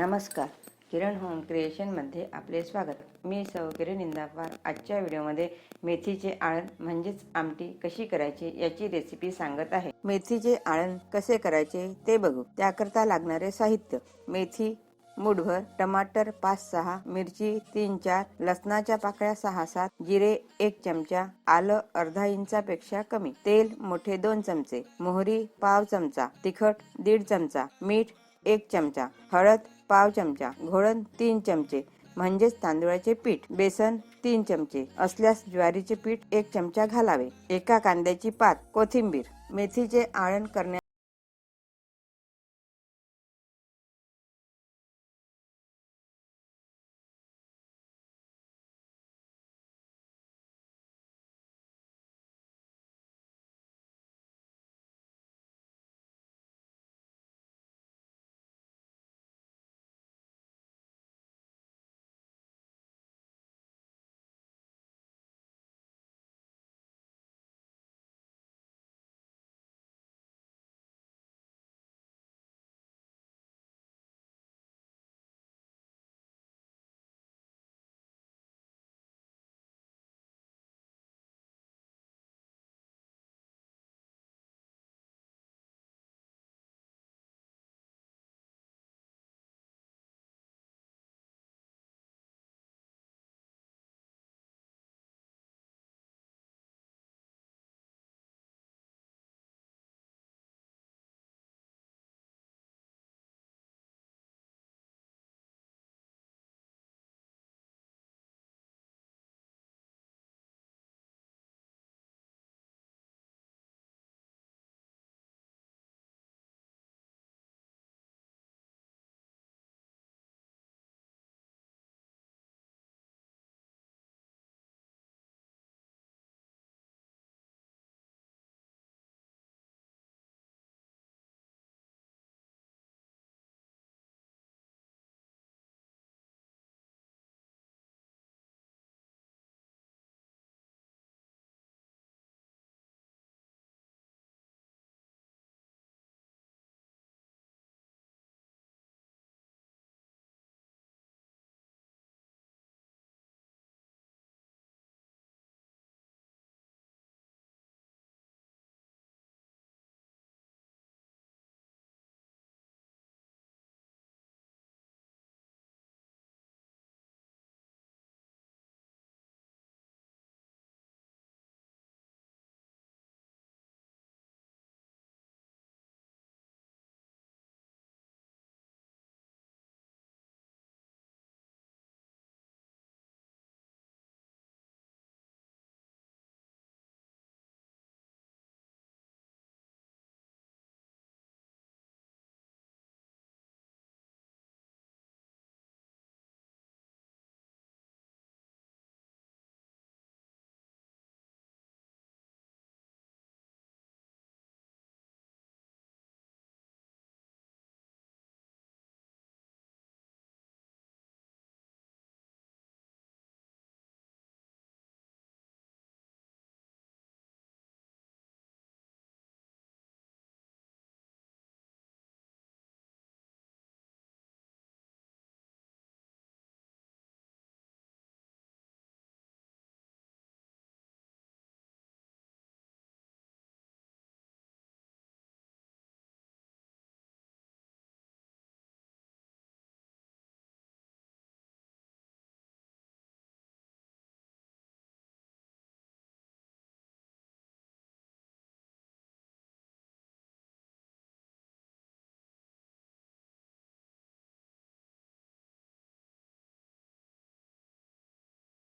नमस्कार. किरण होम क्रिएशनमध्ये आपले स्वागत. मी सौ किरण इंदापार आजच्या व्हिडिओमध्ये मेथीचे आळण म्हणजेच आमटी कशी करायची याची रेसिपी सांगत आहे. मेथीचे आळण कसे करायचे ते बघू. त्याकरता लागणारे साहित्य. मेथी मुठभर टमाटर पाच सहा मिरची तीन चार लसणाच्या पाकळ्या सहा सात जिरे एक चमचा आलं अर्धा इंचापेक्षा कमी तेल मोठे दोन चमचे मोहरी पाव चमचा तिखट दीड चमचा मीठ एक चमचा हळद पाव चमचा घोळण तीन चमचे म्हणजेच तांदुळाचे पीठ बेसन तीन चमचे असल्यास ज्वारीचे पीठ एक चमचा घालावे. एका कांद्याची पात कोथिंबीर मेथीचे आळण करण्या